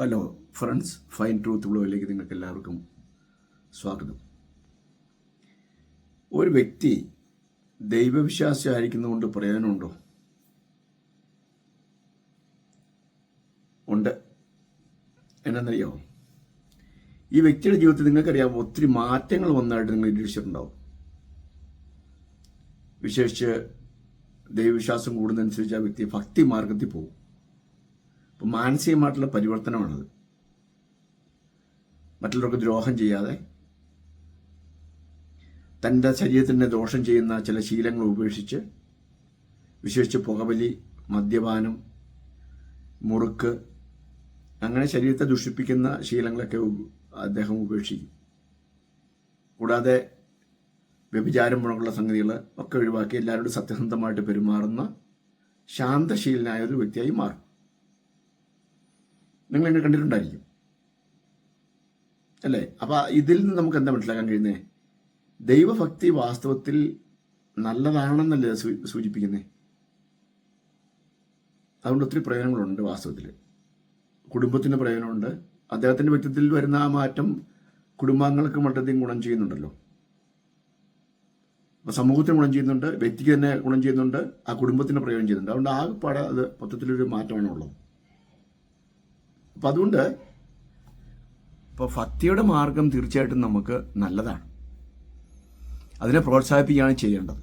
Hello friends fine truth ബ്ലോയിലേക്ക് നിങ്ങൾക്ക് എല്ലാവർക്കും സ്വാഗതം. ഒരു വ്യക്തി ദൈവവിശ്വാസി ആയിരിക്കുന്നതുകൊണ്ട് പ്രയോജനമുണ്ടോ ഉണ്ട്. എന്നറിയോ ഈ വ്യക്തിയുടെ ജീവിതത്തിൽ നിങ്ങൾക്കറിയാം ഒത്തിരി മാറ്റങ്ങൾ വന്നതായിട്ട് നിങ്ങൾ നിരീക്ഷിച്ചിട്ടുണ്ടാവും വിശേഷിച്ച് ദൈവവിശ്വാസം കൂടുന്നതനുസരിച്ച് ആ വ്യക്തി ഭക്തി മാർഗത്തിൽ പോകും. അപ്പം മാനസികമായിട്ടുള്ള പരിവർത്തനമാണത്. മറ്റുള്ളവർക്ക് ദ്രോഹം ചെയ്യാതെ തന്റെ ശരീരത്തിന്റെ ദോഷം ചെയ്യുന്ന ചില ശീലങ്ങൾ ഉപേക്ഷിച്ച് വിശേഷിച്ച് പുകവലി മദ്യപാനം മുറുക്ക് അങ്ങനെ ശരീരത്തെ ദുഷിപ്പിക്കുന്ന ശീലങ്ങളൊക്കെ അദ്ദേഹം ഉപേക്ഷിക്കും. കൂടാതെ വ്യഭിചാരം മുഴങ്ങുള്ള സംഗതികൾ ഒക്കെ ഒഴിവാക്കി എല്ലാവരോടും സത്യസന്ധമായിട്ട് പെരുമാറുന്ന ശാന്തശീലനായ ഒരു വ്യക്തിയായി മാറും. നിങ്ങൾ എന്നെ കണ്ടിട്ടുണ്ടായിരിക്കും. അല്ലേ? അപ്പൊ ഇതിൽ നിന്ന് നമുക്ക് എന്താ മനസ്സിലാക്കാൻ കഴിയുന്നത് ദൈവഭക്തി വാസ്തവത്തിൽ നല്ലതാണെന്നല്ലേ സൂചിപ്പിക്കുന്നേ? അതുകൊണ്ട് ഒത്തിരി പ്രയോജനങ്ങളുണ്ട് വാസ്തവത്തിൽ. കുടുംബത്തിന് പ്രയോജനമുണ്ട്. അദ്ദേഹത്തിന്റെ വ്യക്തിത്വത്തിൽ വരുന്ന ആ മാറ്റം കുടുംബാംഗങ്ങൾക്ക് വളരെയധികം ഗുണം ചെയ്യുന്നുണ്ടല്ലോ. അപ്പോൾ സമൂഹത്തിന് ഗുണം ചെയ്യുന്നുണ്ട് വ്യക്തിക്ക് തന്നെ ഗുണം ചെയ്യുന്നുണ്ട് ആ കുടുംബത്തിന് പ്രയോജനം ചെയ്യുന്നുണ്ട്. അതുകൊണ്ട് ആകെപ്പാടെ അത് മൊത്തത്തിലൊരു മാറ്റമാണ് ഉള്ളത് അപ്പം അതുകൊണ്ട് ഇപ്പോൾ ഭക്തിയുടെ മാർഗം തീർച്ചയായിട്ടും നമുക്ക് നല്ലതാണ്. അതിനെ പ്രോത്സാഹിപ്പിക്കുകയാണ് ചെയ്യേണ്ടത്.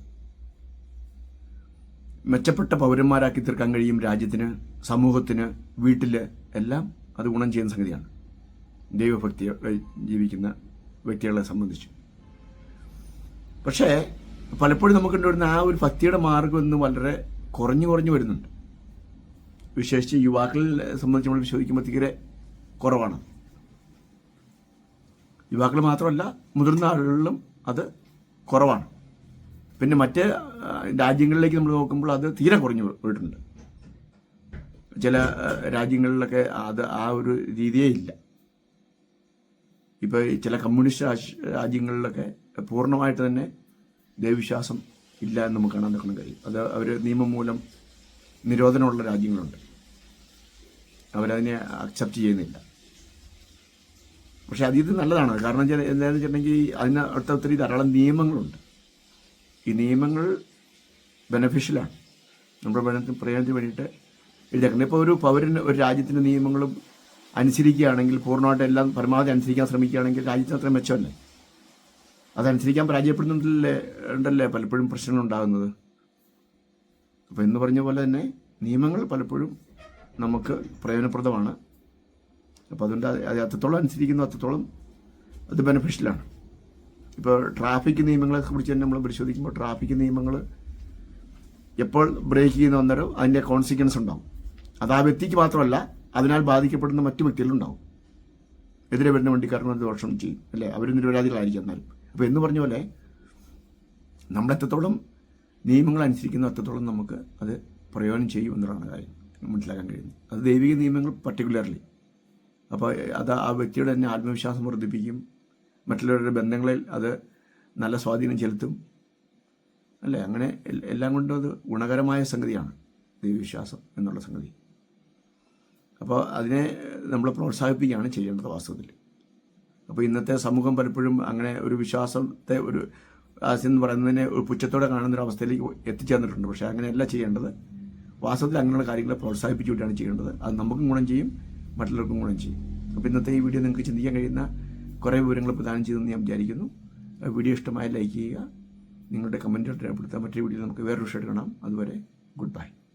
മെച്ചപ്പെട്ട പൗരന്മാരാക്കി തീർക്കാൻ കഴിയും രാജ്യത്തിന് സമൂഹത്തിന് വീട്ടിൽ എല്ലാം അത് ഗുണം ചെയ്യുന്ന സംഗതിയാണ്. ദൈവഭക്തി ജീവിക്കുന്ന വ്യക്തികളെ സംബന്ധിച്ച്. പക്ഷേ പലപ്പോഴും നമുക്ക് കണ്ടുവരുന്ന ആ ഒരു ഭക്തിയുടെ മാർഗം ഇന്ന് വളരെ കുറഞ്ഞു കുറഞ്ഞു വരുന്നുണ്ട്. വിശേഷിച്ച് യുവാക്കളെ സംബന്ധിച്ച് നമ്മൾ വിശ്വസിക്കുമ്പോൾ തീരെ കുറവാണ്. യുവാക്കൾ മാത്രമല്ല മുതിർന്ന ആളുകളിലും അത് കുറവാണ്. പിന്നെ മറ്റ് രാജ്യങ്ങളിലേക്ക് നമ്മൾ നോക്കുമ്പോൾ അത് തീരെ കുറഞ്ഞു പോയിട്ടുണ്ട്. ചില രാജ്യങ്ങളിലൊക്കെ അത് ആ ഒരു രീതിയേ ഇല്ല. ഇപ്പോൾ ചില കമ്മ്യൂണിസ്റ്റ് രാജ്യങ്ങളിലൊക്കെ പൂർണമായിട്ട് തന്നെ ദൈവവിശ്വാസം ഇല്ല എന്ന് നമുക്ക് കാണാൻ കഴിയും അത് അവർ നിയമം മൂലം നിരോധനമുള്ള രാജ്യങ്ങളുണ്ട്. അവരതിനെ അക്സെപ്റ്റ് ചെയ്യുന്നില്ല. പക്ഷെ അതീത് നല്ലതാണ്. കാരണം വെച്ചാൽ എന്താണെന്ന് വെച്ചിട്ടുണ്ടെങ്കിൽ അതിന് അടുത്ത ഒത്തിരി ധാരാളം നിയമങ്ങളുണ്ട്. ഈ നിയമങ്ങൾ ബെനഫിഷ്യലാണ് നമ്മുടെ പ്രയോജനത്തിന് വേണ്ടിയിട്ട് എഴുതിയേക്കുന്നത് ഇപ്പോൾ ഒരു പൗരന് ഒരു രാജ്യത്തിന്റെ നിയമങ്ങളും അനുസരിക്കുകയാണെങ്കിൽ പൂർണമായിട്ട് എല്ലാം പരമാവധി അനുസരിക്കാൻ ശ്രമിക്കുകയാണെങ്കിൽ രാജ്യത്തിന് അത്രയും മെച്ചമല്ലേ അതനുസരിക്കാൻ പരാജയപ്പെടുന്നുണ്ടല്ലേ ഉണ്ടല്ലേ പലപ്പോഴും പ്രശ്നങ്ങൾ ഉണ്ടാകുന്നത്? അപ്പോൾ എന്ന് പറഞ്ഞ പോലെ തന്നെ നിയമങ്ങൾ പലപ്പോഴും നമുക്ക് പ്രയോജനപ്രദമാണ്. അപ്പോൾ അതുകൊണ്ട് അത് അത് അത്രത്തോളം അനുസരിക്കുന്നു അത്രത്തോളം അത് ബെനഫിഷ്യലാണ് ഇപ്പോൾ ട്രാഫിക് നിയമങ്ങളെ കുറിച്ച് തന്നെ നമ്മൾ പരിശോധിക്കുമ്പോൾ ട്രാഫിക് നിയമങ്ങൾ എപ്പോൾ ബ്രേക്ക് ചെയ്യുന്ന അന്നേരം അതിന്റെ കോൺസിക്വൻസ് ഉണ്ടാവും. അത് ആ വ്യക്തിക്ക് മാത്രമല്ല അതിനാൽ ബാധിക്കപ്പെടുന്ന മറ്റു വ്യക്തികളുണ്ടാവും എതിരെ വരുന്ന വണ്ടിക്കാരനും അത് ദോഷം ചെയ്യും അല്ലേ? അവർ നിരപരാധികളായിരിക്കും എന്നാലും. അപ്പോൾ എന്ന് പറഞ്ഞ പോലെ നമ്മൾ എത്രത്തോളം നിയമങ്ങൾ അനുസരിക്കുന്ന അത്രത്തോളം നമുക്ക് അത് പ്രയോജനം ചെയ്യും എന്നുള്ളതാണ് കാര്യം. മനസ്സിലാക്കാൻ കഴിയുന്നു. അത് ദൈവിക നിയമങ്ങൾ പർട്ടിക്കുലർലി അപ്പോൾ അത് ആ വ്യക്തിയുടെ തന്നെ ആത്മവിശ്വാസം വർദ്ധിപ്പിക്കും. മറ്റുള്ളവരുടെ ബന്ധങ്ങളിൽ അത് നല്ല സ്വാധീനം ചെലുത്തും. അല്ലേ? അങ്ങനെ എല്ലാം കൊണ്ടും അത് ഗുണകരമായ സംഗതിയാണ് ദൈവവിശ്വാസം എന്നുള്ള സംഗതി. അപ്പോൾ അതിനെ നമ്മൾ പ്രോത്സാഹിപ്പിക്കുകയാണ് ചെയ്യേണ്ടത് വാസ്തവത്തിൽ. അപ്പോൾ ഇന്നത്തെ സമൂഹം പലപ്പോഴും അങ്ങനെ ഒരു വിശ്വാസത്തെ ഒരു ആസ്യം എന്ന് പറയുന്നതിനെ ഒരു പുച്ഛത്തോടെ കാണുന്ന ഒരു അവസ്ഥയിലേക്ക് എത്തിച്ചേർന്നിട്ടുണ്ട്. പക്ഷേ അങ്ങനെയല്ല ചെയ്യേണ്ടത്. വാസ്തവത്തിൽ അങ്ങനെയുള്ള കാര്യങ്ങളെ പ്രോത്സാഹിപ്പിച്ചുകൊണ്ടാണ് ചെയ്യേണ്ടത്. അത് നമുക്കും ഗുണം ചെയ്യും മറ്റുള്ളവർക്കും ഗുണം ചെയ്യും. അപ്പോൾ ഇന്നത്തെ ഈ വീഡിയോ നിങ്ങൾക്ക് ചിന്തിക്കാൻ കഴിയുന്ന കുറേ വിവരങ്ങൾ പ്രദാനം ചെയ്തെന്ന് ഞാൻ വിചാരിക്കുന്നു. വീഡിയോ ഇഷ്ടമായി ലൈക്ക് ചെയ്യുക. നിങ്ങളുടെ കമന്റുകൾ രേഖപ്പെടുത്താൻ മറ്റൊരു വീഡിയോ നമുക്ക് വേറൊരു വിഷയമായിട്ട് കാണാം. അതുവരെ ഗുഡ് ബൈ.